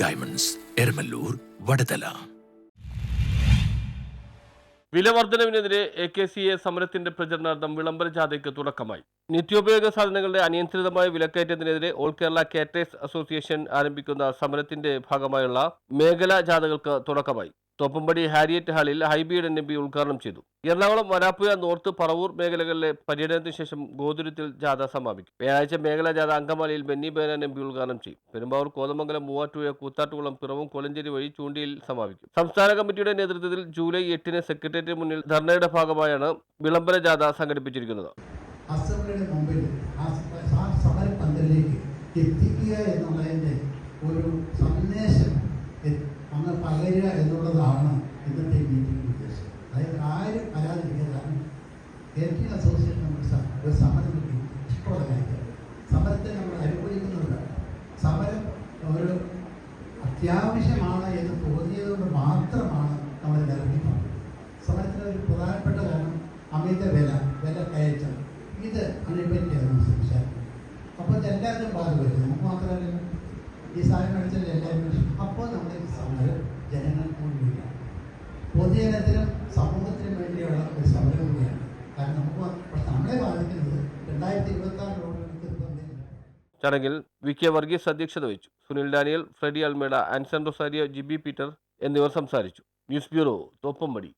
Diamonds Eramallur Vadathala വില വർധനവിനെതിരെ A K C A സമരത്തിന്റെ പ്രചരണാർത്ഥം വിളംബര ജാഥയ്ക്ക് തുടക്കമായി. നിത്യോപയോഗ സാധനങ്ങളുടെ അനിയന്ത്രിതമായ വിലക്കയറ്റത്തിനെതിരെ ഓൾ കേരള കാറ്റേഴ്സ് അസോസിയേഷൻ ആരംഭിക്കുന്ന സമരത്തിന്റെ ഭാഗമായുള്ള മേഖലാ ജാഥകൾക്ക് തുടക്കമായി. തോപ്പുംപടി ഹാരിയറ്റ് ഹാളിൽ ഹൈബീഡ് എൻ എം പി ഉദ്ഘാടനം ചെയ്തു. എറണാകുളം വരാപ്പുഴ നോർത്ത് പറവൂർ മേഖലകളിലെ പര്യടനത്തിന് ശേഷം ഗോതുരത്തിൽ ജാഥ സമാപിക്കും. വ്യാഴാഴ്ച മേഖലാ ജാഥ അങ്കമാലിയിൽ ബെന്നി ബേനൻ എം പി ഉദ്ഘാടനം ചെയ്യും. പെരുമ്പാവൂർ കോതമംഗലം മൂവാറ്റുപുഴ കൂത്താട്ടുകുളം പിറവും കൊലഞ്ചേരി വഴി ചൂണ്ടിയിൽ സമാപിക്കും. സംസ്ഥാന കമ്മിറ്റിയുടെ നേതൃത്വത്തിൽ ജൂലൈ എട്ടിന് സെക്രട്ടേറിയറ്റ് മുന്നിൽ ധർണയുടെ ഭാഗമായാണ് വിളംബര ജാഥ സംഘടിപ്പിച്ചിരിക്കുന്നത്. മുമ്പിൽ എത്തിക്കുക എന്നുള്ളതിന്റെ ഒരു സന്ദേശം അങ്ങ് പകരുക എന്നുള്ളതാണ് ഇന്നത്തെ മീറ്റിംഗ് ഉദ്ദേശം അതായത് ആരും പരാതിരിക്കാതാണ് കാരണം കെ ടി അസോസിയേഷൻ നമ്മൾ ഒരു സമരം കിട്ടി. ഇഷ്ടമുള്ള കാര്യം. സമരത്തെ നമ്മൾ അനുകൂലിക്കുന്നവരാണ്. സമരം ഒരു അത്യാവശ്യമാണ് എന്ന് തോന്നിയത് കൊണ്ട് മാത്രമാണ് നമ്മൾ നിറഞ്ഞു സമരത്തിന് ഒരു പ്രധാനപ്പെട്ട കാരണം അമിത വില വില കയറ്റം. ഇത് അതിനെപ്പറ്റിയാണ് സംസാരിക്കുന്നത്. അപ്പോൾ ഇത് എല്ലാവർക്കും വരുന്നത് നമുക്ക് മാത്രമല്ല ഈ സാധനം അടിച്ചാൽ എല്ലാവരും അപ്പോൾ നമ്മുടെ ഈ സമരം ജനങ്ങൾക്ക് വേണ്ടിയാണ് പൊതുജനത്തിനും സമൂഹത്തിനും വേണ്ടിയുള്ള ഒരു സമരം കൂടിയാണ്. കാരണം നമുക്ക് പക്ഷെ നമ്മളെ ബാധിക്കുന്നത് രണ്ടായിരത്തി ഇരുപത്തി ആറ് ചടങ്ങിൽ വി കെ വർഗീസ് അധ്യക്ഷത വഹിച്ചു. Sunil Daniel Freddy Almeida Anson Rosario Jibi Peter എന്നിവർ സംസാരിച്ചു. News bureau Thoppumpady